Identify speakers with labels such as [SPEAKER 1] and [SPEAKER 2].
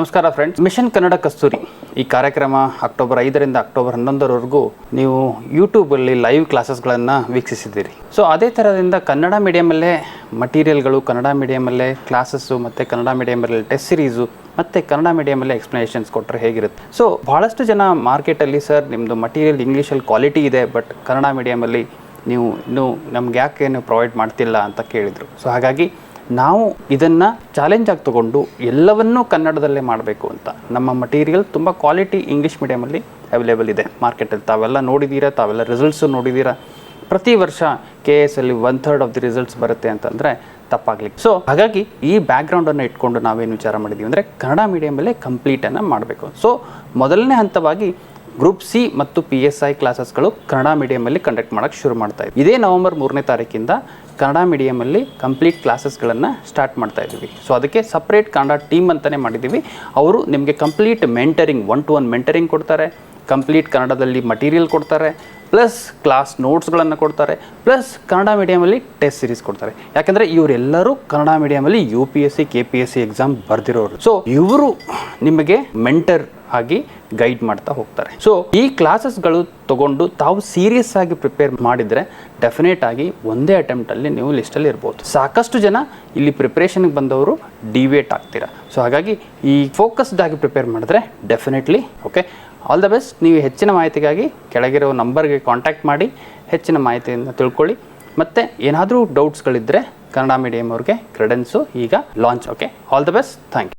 [SPEAKER 1] ನಮಸ್ಕಾರ friends mission Kannada ಕಸ್ತೂರಿ ಈ ಕಾರ್ಯಕ್ರಮ ಅಕ್ಟೋಬರ್ ಐದರಿಂದ ಅಕ್ಟೋಬರ್ ಹನ್ನೊಂದರವರೆಗೂ ನೀವು ಯೂಟ್ಯೂಬಲ್ಲಿ ಲೈವ್ ಕ್ಲಾಸಸ್ಗಳನ್ನು ವೀಕ್ಷಿಸಿದ್ದೀರಿ. ಸೊ ಅದೇ ಥರದಿಂದ ಕನ್ನಡ ಮೀಡಿಯಮಲ್ಲೇ ಮಟೀರಿಯಲ್ಗಳು ಕನ್ನಡ ಮೀಡಿಯಮಲ್ಲೇ ಕ್ಲಾಸಸ್ಸು ಮತ್ತು ಕನ್ನಡ ಮೀಡಿಯಮಲ್ಲಿ ಟೆಸ್ಟ್ ಸಿರೀಸು ಮತ್ತು ಕನ್ನಡ ಮೀಡಿಯಮಲ್ಲೇ ಎಕ್ಸ್ಪ್ಲನೇಷನ್ಸ್ ಕೊಟ್ಟರೆ ಹೇಗಿರುತ್ತೆ. ಸೊ ಭಾಳಷ್ಟು ಜನ ಮಾರ್ಕೆಟಲ್ಲಿ ಸರ್ ನಿಮ್ಮದು ಮಟೀರಿಯಲ್ ಇಂಗ್ಲೀಷಲ್ಲಿ ಕ್ವಾಲಿಟಿ ಇದೆ ಬಟ್ ಕನ್ನಡ ಮೀಡಿಯಮಲ್ಲಿ ನೀವು ಇನ್ನೂ ನಮ್ಗೆ ಯಾಕೆ ನೀವು ಪ್ರೊವೈಡ್ ಮಾಡ್ತಿಲ್ಲ ಅಂತ ಕೇಳಿದರು. ಸೊ ಹಾಗಾಗಿ ನಾವು ಇದನ್ನು ಚಾಲೆಂಜ್ ಆಗಿ ತಗೊಂಡು ಎಲ್ಲವನ್ನೂ ಕನ್ನಡದಲ್ಲೇ ಮಾಡಬೇಕು ಅಂತ. ನಮ್ಮ ಮಟೀರಿಯಲ್ ತುಂಬ ಕ್ವಾಲಿಟಿ ಇಂಗ್ಲೀಷ್ ಮೀಡಿಯಮಲ್ಲಿ ಅವೈಲೇಬಲ್ ಇದೆ. ಮಾರ್ಕೆಟಲ್ಲಿ ತಾವೆಲ್ಲ ನೋಡಿದ್ದೀರಾ ತಾವೆಲ್ಲ ರಿಸಲ್ಟ್ಸು ನೋಡಿದ್ದೀರಾ ಪ್ರತಿ ವರ್ಷ ಕೆ ಎಸ್ ಅಲ್ಲಿ one third of the results ಬರುತ್ತೆ ಅಂತಂದರೆ ತಪ್ಪಾಗ್ಲಿಕ್ಕೆ ಸೊ ಹಾಗಾಗಿ ಈ ಬ್ಯಾಕ್ಗ್ರೌಂಡನ್ನು ಇಟ್ಕೊಂಡು ನಾವೇನು ವಿಚಾರ ಮಾಡಿದ್ದೀವಿ ಅಂದರೆ ಕನ್ನಡ ಮೀಡಿಯಮಲ್ಲೇ ಕಂಪ್ಲೀಟನ್ನು ಮಾಡಬೇಕು. ಸೊ ಮೊದಲನೇ ಹಂತವಾಗಿ ಗ್ರೂಪ್ ಸಿ ಮತ್ತು ಪಿ ಎಸ್ ಐ ಕ್ಲಾಸಸ್ಗಳು ಕನ್ನಡ ಮೀಡಿಯಮಲ್ಲಿ ಕಂಡಕ್ಟ್ ಮಾಡೋಕ್ಕೆ ಶುರು ಮಾಡ್ತಾ ಇದ್ವಿ. ಇದೇ ನವೆಂಬರ್ ಮೂರನೇ ತಾರೀಕಿಂದ ಕನ್ನಡ ಮೀಡಿಯಮಲ್ಲಿ ಕಂಪ್ಲೀಟ್ ಕ್ಲಾಸಸ್ಗಳನ್ನು ಸ್ಟಾರ್ಟ್ ಮಾಡ್ತಾ ಇದ್ದೀವಿ ಸೊ ಅದಕ್ಕೆ ಸಪ್ರೇಟ್ ಕನ್ನಡ ಟೀಮ್ ಅಂತಲೇ ಮಾಡಿದ್ದೀವಿ ಅವರು ನಿಮಗೆ complete mentoring one to one mentoring ಕೊಡ್ತಾರೆ. ಕಂಪ್ಲೀಟ್ ಕನ್ನಡದಲ್ಲಿ ಮಟೀರಿಯಲ್ ಕೊಡ್ತಾರೆ. ಪ್ಲಸ್ ಕ್ಲಾಸ್ ನೋಟ್ಸ್ಗಳನ್ನು ಕೊಡ್ತಾರೆ. ಪ್ಲಸ್ ಕನ್ನಡ ಮೀಡಿಯಮಲ್ಲಿ ಟೆಸ್ಟ್ ಸೀರೀಸ್ ಕೊಡ್ತಾರೆ. ಯಾಕಂದರೆ ಇವರೆಲ್ಲರೂ Kannada ಮೀಡಿಯಮಲ್ಲಿ U P S C K P S C exam ಬರೆದಿರೋರು. So ಇವರು ನಿಮಗೆ ಮೆಂಟರ್ ಆಗಿ ಗೈಡ್ ಮಾಡ್ತಾ ಹೋಗ್ತಾರೆ. ಸೊ ಈ ಕ್ಲಾಸಸ್ಗಳು ತಗೊಂಡು ತಾವು ಸೀರಿಯಸ್ ಆಗಿ ಪ್ರಿಪೇರ್ ಮಾಡಿದರೆ ಡೆಫಿನೆಟ್ ಆಗಿ ಒಂದೇ ಅಟೆಂಪ್ಟಲ್ಲಿ ನೀವು ಲಿಸ್ಟಲ್ಲಿ ಇರ್ಬೋದು. ಸಾಕಷ್ಟು ಜನ ಇಲ್ಲಿ ಪ್ರಿಪ್ರೇಷನ್ಗೆ ಬಂದವರು ಡಿವೇಟ್ ಆಗ್ತೀರಾ. ಸೊ ಹಾಗಾಗಿ ಈ ಫೋಕಸ್ಡ್ ಆಗಿ ಪ್ರಿಪೇರ್ ಮಾಡಿದ್ರೆ definitely okay all the best ನೀವು ಹೆಚ್ಚಿನ ಮಾಹಿತಿಗಾಗಿ ಕೆಳಗಿರೋ ನಂಬರ್ಗೆ ಕಾಂಟ್ಯಾಕ್ಟ್ ಮಾಡಿ, ಹೆಚ್ಚಿನ ಮಾಹಿತಿಯನ್ನು ತಿಳ್ಕೊಳ್ಳಿ. ಮತ್ತು ಏನಾದರೂ ಡೌಟ್ಸ್ಗಳಿದ್ದರೆ ಕನ್ನಡ ಮೀಡಿಯಂ ಅವ್ರಿಗೆ ಕ್ರೆಡೆನ್ಸು ಈಗ launch okay all the best thank you